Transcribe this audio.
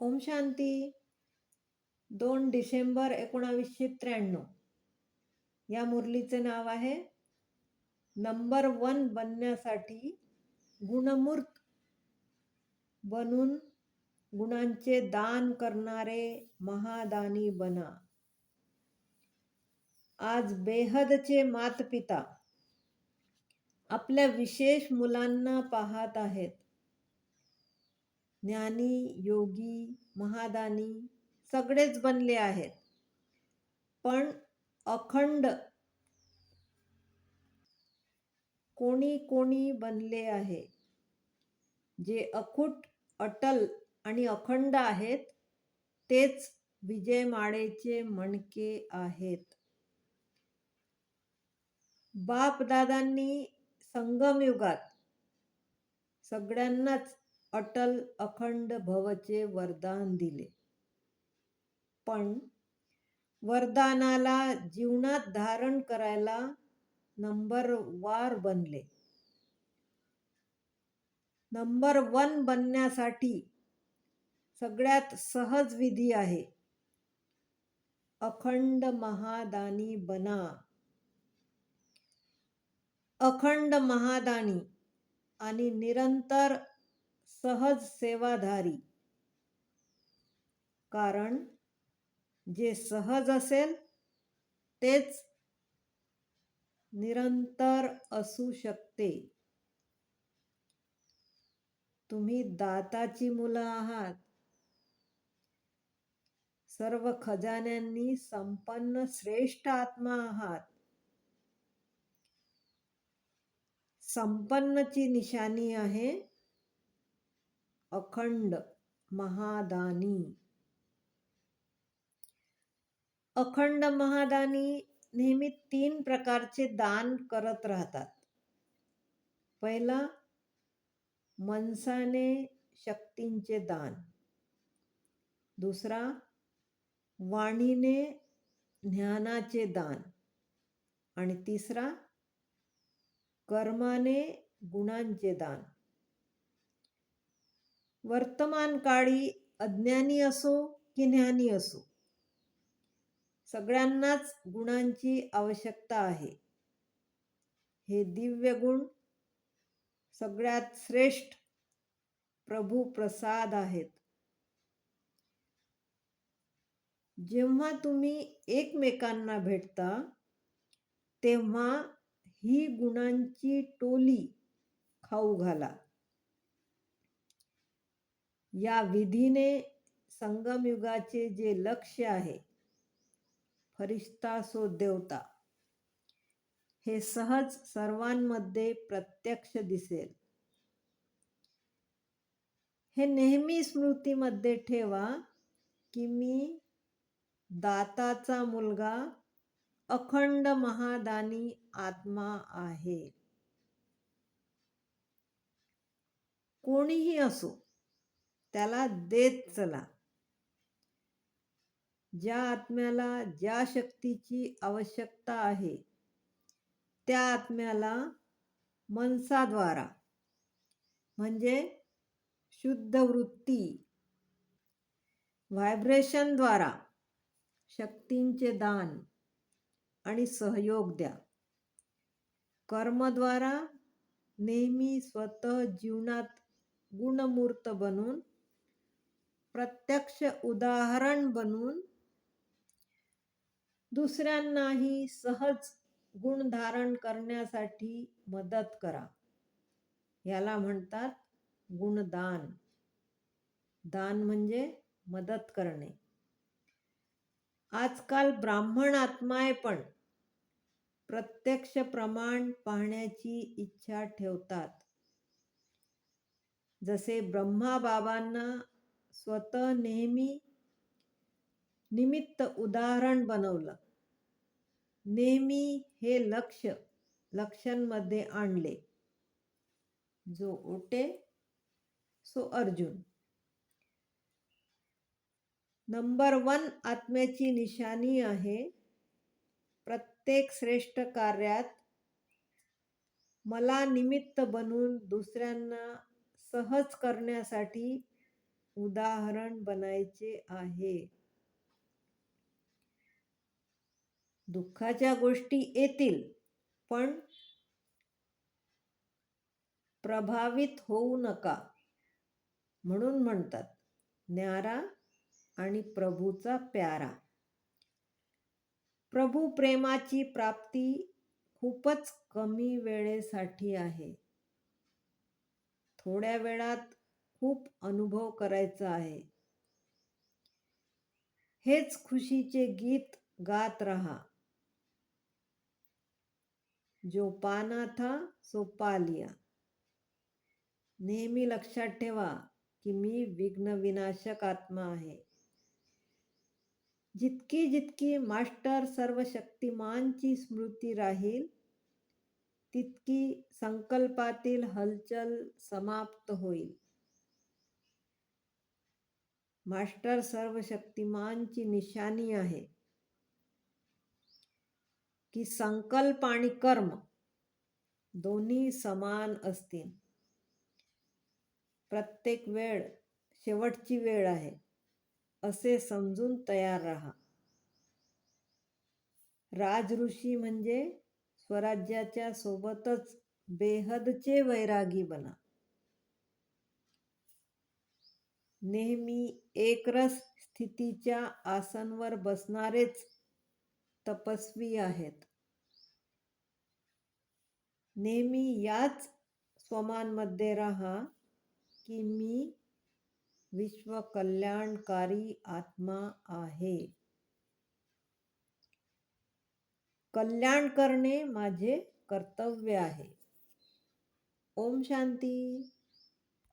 ओम शांती. दोन डिसेंबर एकोणावीसशे त्र्याण्णव. या मुरलीचे नाव आहे नंबर वन बनण्यासाठी गुणमूर्त बनून गुणांचे दान करणारे महादानी बना. आज बेहदचे मातपिता आपल्या विशेष मुलांना पाहत आहेत. ज्ञानी योगी महादानी सगळेच बनले आहेत. पण अखंड कोणी कोणी बनले आहे. जे अखूट अटल आणि अखंड आहेत तेच विजय माळेचे मणके आहेत. बापदादांनी संगमयुगात सगळ्यांनाच अटल अखंड भवचे वरदान दिले. पण वरदानाला जीवनात धारण करायला नंबर वार बनले. नंबर वन बनण्यासाठी सगळ्यात सहज विधी आहे. अखंड महादानी बना. अखंड महादानी आणि निरंतर सहज सेवाधारी. कारण जे सहज असेल तेच निरंतर असू शकते. तुम्ही दाताची मुलं आहात. सर्व खजान्यांनी संपन्न श्रेष्ठ आत्मा आहात. संपन्नची निशानी आहे. अखंड महादानी. अखंड महादानी नेहमी तीन प्रकारचे दान करत राहतात. पहिला मनसाने शक्तींचे दान. दुसरा वाणीने ज्ञानाचे दान. आणि तिसरा कर्माने गुणांचे दान. वर्तमान काळी अज्ञानी असो की ज्ञानी असो सगळ्यांनाच गुणांची आवश्यकता आहे. हे दिव्य गुण सगळ्यात श्रेष्ठ प्रभू प्रसाद आहेत. जेव्हा तुम्ही एकमेकांना भेटता तेव्हा ही गुणांची टोली खाऊ घाला. या विधीने संगमयुगाचे जे लक्ष्य आहे फरिश्ता सो देवता हे सहज सर्वांमध्ये प्रत्यक्ष दिसेल. हे नेहमी स्मृतीमध्ये ठेवा की मी दाताचा मुलगा अखंड महादानी आत्मा आहे. कोणीही असो त्याला देत चला. ज्या आत्म्याला ज्या शक्तीची आवश्यकता आहे त्या आत्म्याला मनसाद्वारा म्हणजे शुद्ध वृत्ती व्हायब्रेशनद्वारा शक्तींचे दान आणि सहयोग द्या. कर्मद्वारा नेहमी स्वतः जीवनात गुणमूर्त बनून प्रत्यक्ष उदाहरण बनून दुसऱ्यांनाही सहज गुण धारण करण्यासाठी मदत करा. याला म्हणतात गुणदान. दान म्हणजे मदत करणे. आजकाल ब्राह्मण आत्माय पण प्रत्यक्ष प्रमाण पाहण्याची इच्छा ठेवतात. जसे ब्रह्मा बाबांना स्वतः नेहमी निमित्त उदाहरण बनवलं. नेहमी हे लक्ष लक्षांमध्ये आणले. जो ओटे सो अर्जुन. नंबर वन आत्म्याची निशानी आहे. प्रत्येक श्रेष्ठ कार्यात मला निमित्त बनून दुसऱ्यांना सहज करण्यासाठी उदाहरण बनायचे आहे. दुःखाच्या गोष्टी येतील पण प्रभावित होऊ नका म्हणून म्हणतात. न्यारा आणि प्रभूचा प्यारा. प्रभू प्रेमाची प्राप्ती खूपच कमी वेळेसाठी आहे. थोड्या वेळात खूप अनुभव करायचा आहे. हेच खुशीचे गीत गात रहा. जो पाना था सो पालिया नेहमी लक्षात ठेवा की मी विघ्न विनाशक आत्मा आहे. जितकी जितकी मास्टर सर्वशक्तिमानची स्मृती राहील तितकी संकल्पातील हलचल समाप्त होईल. मास्टर सर्वशक्तिमानची निशाणी आहे. की संकल्प आणि कर्म दोन्ही समान असतील. प्रत्येक वेळ शेवटची वेळ आहे. असे समजून तयार राहा. राजऋषी म्हणजे स्वराज्याच्या सोबतच बेहदचे वैरागी बना. नेहमी एकरस स्थितीच्या आसनवर बसणारेच तपस्वी आहेत. नेहमी याच स्वमानमध्ये राहा की मी विश्वकल्याणकारी आत्मा आहे. कल्याण करणे माझे कर्तव्य आहे. ओम शांती.